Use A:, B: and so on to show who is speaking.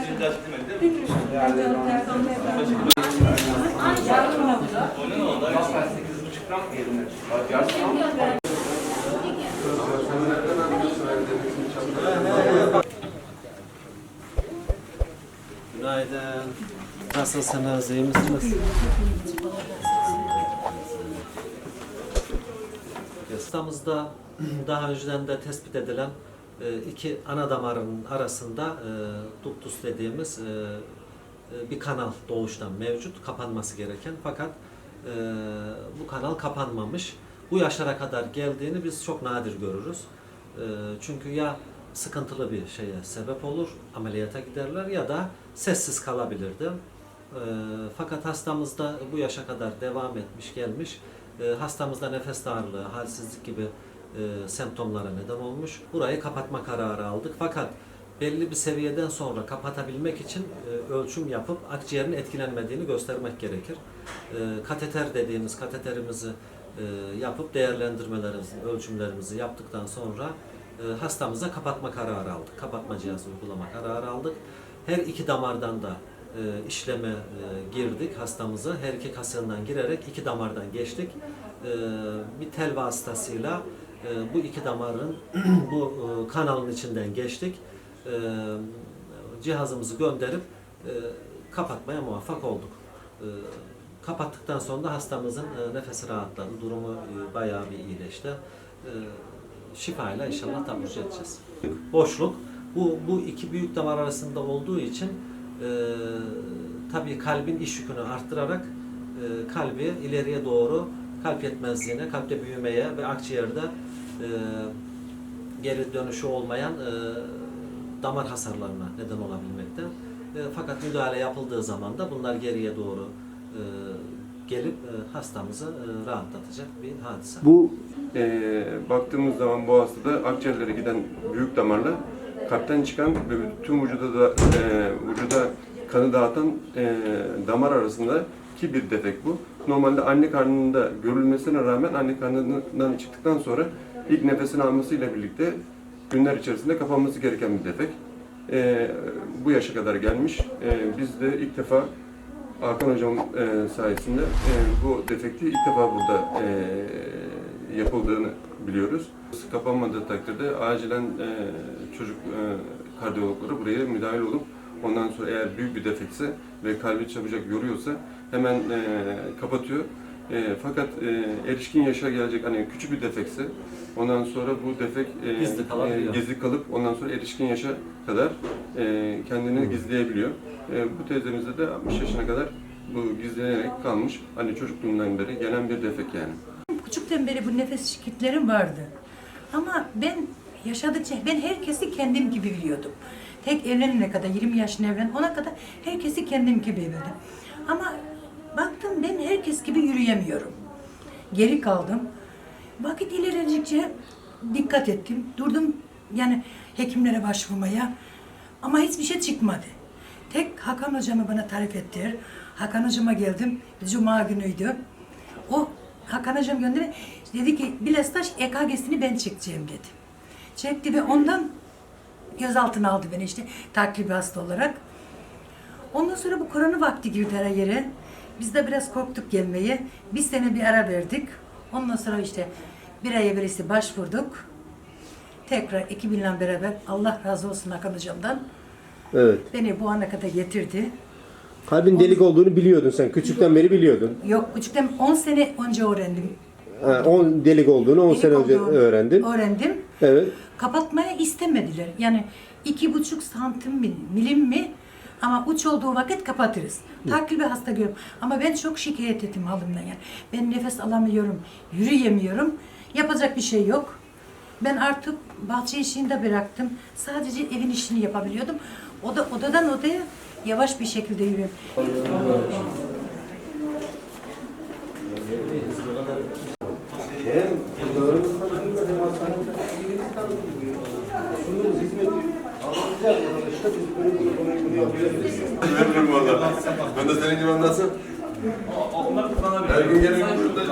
A: Sizin de açıklamayın değil mi? Oyna ne?
B: Günaydın. Nasılsınız? İyi misiniz? İstanbul'da daha önceden de tespit edilen iki ana damarın arasında e, ductus dediğimiz e, e, bir kanal doğuştan mevcut, kapanması gereken fakat bu kanal kapanmamış. Bu yaşlara kadar geldiğini biz çok nadir görürüz. Çünkü ya sıkıntılı bir şeye sebep olur, ameliyata giderler ya da sessiz kalabilirdi. Fakat hastamızda bu yaşa kadar devam etmiş, gelmiş. Hastamızda nefes darlığı, halsizlik gibi e, semptomlara neden olmuş. Burayı kapatma kararı aldık. Fakat belli bir seviyeden sonra kapatabilmek için e, ölçüm yapıp akciğerin etkilenmediğini göstermek gerekir. E, Kateter dediğimiz kateterimizi e, yapıp değerlendirmelerimizi, ölçümlerimizi yaptıktan sonra e, hastamıza kapatma kararı aldık. Kapatma cihazı uygulama kararı aldık. Her iki damardan da e, işleme e, girdik hastamızı. Her iki kasığından girerek iki damardan geçtik. E, bir tel vasıtasıyla bu iki damarın bu e, kanalın içinden geçtik. E, cihazımızı gönderip e, kapatmaya muvaffak olduk. E, kapattıktan sonra hastamızın e, nefesi rahatladı. Durumu bayağı bir iyileşti. Şifayla inşallah taburcu edeceğiz. Boşluk. Bu, bu iki büyük damar arasında olduğu için tabii kalbin iş yükünü arttırarak kalbi ileriye doğru kalp yetmezliğine, kalpte büyümeye ve akciğerde e, geri dönüşü olmayan e, damar hasarlarına neden olabilmekte. E, fakat müdahale yapıldığı zaman da bunlar geriye doğru e, gelip e, hastamızı e, rahatlatacak bir hadise.
C: Bu e, baktığımız zaman bu hastada akciğerlere giden büyük damarla kalpten çıkan ve tüm vücuda da e, vücuda kanı dağıtan e, damar arasında ki bir defekt bu. Normalde anne karnında görülmesine rağmen anne karnından çıktıktan sonra ilk nefesini almasıyla birlikte günler içerisinde kapanması gereken bir defekt. E, bu yaşa kadar gelmiş. E, biz de ilk defa Hakan Hocam e, sayesinde e, bu defekti ilk defa burada e, yapıldığını biliyoruz. Kapanmadığı takdirde acilen e, çocuk e, kardiyologları buraya müdahale olup ondan sonra eğer büyük bir defekse ve kalbi çabucak yoruyorsa hemen e, kapatıyor. E, fakat e, erişkin yaşa gelecek hani küçük bir defekse ondan sonra bu defek e,
B: Gizli kalabiliyor.
C: gizli kalıp ondan sonra erişkin yaşa kadar e, kendini gizleyebiliyor. E, bu teyzemizde de 60 yaşına kadar bu gizlenerek kalmış. Hani çocukluğundan beri gelen bir defek yani.
D: Küçükten beri bu nefes şikayetlerim vardı. Ama ben yaşadıkça ben herkesi kendim gibi biliyordum. Tek evlenene kadar 20 yaşına evlen ona kadar herkesi kendim gibi bildim. Ama baktım ben herkes gibi yürüyemiyorum. Geri kaldım. Vakit ilerledikçe dikkat ettim. Durdum yani hekimlere başvurmaya. Ama hiçbir şey çıkmadı. Tek Hakan hocamı bana tarif ettiler. Hakan hocama geldim. Cuma günüydü. O Hakan hocam gönderdi. Dedi ki Bilastaş EKG'sini ben çekeceğim dedi. Çekti ve ondan gözaltına aldı beni işte takribi hasta olarak. Ondan sonra bu korona vakti girdi her yere. Biz de biraz korktuk gelmeye. Bir sene bir ara verdik. Ondan sonra işte bir ay birisi başvurduk. Tekrar ekibinle beraber Allah razı olsun Hakan hocamdan.
E: Evet.
D: Beni bu ana kadar getirdi.
E: Kalbin delik olduğunu biliyordun sen. Küçükten beri biliyordun.
D: Yok küçükten 10 sene önce öğrendim.
E: Ha, 10 delik olduğunu 10
D: Delik
E: sene önce
D: olduğunu
E: öğrendin.
D: Öğrendim.
E: Evet.
D: Kapatmaya istemediler. Yani iki buçuk santim mi, milim mi? Ama uç olduğu vakit kapatırız. Takibi hasta görüyorum. Ama ben çok şikayet ettim halimden yani. Ben nefes alamıyorum, yürüyemiyorum. Yapacak bir şey yok. Ben artık bahçe işini de bıraktım. Sadece evin işini yapabiliyordum. O da odadan odaya yavaş bir şekilde yürüyorum.
C: Veririm valla. Ben de senin gibi anlatsam. Her gün gelin burada.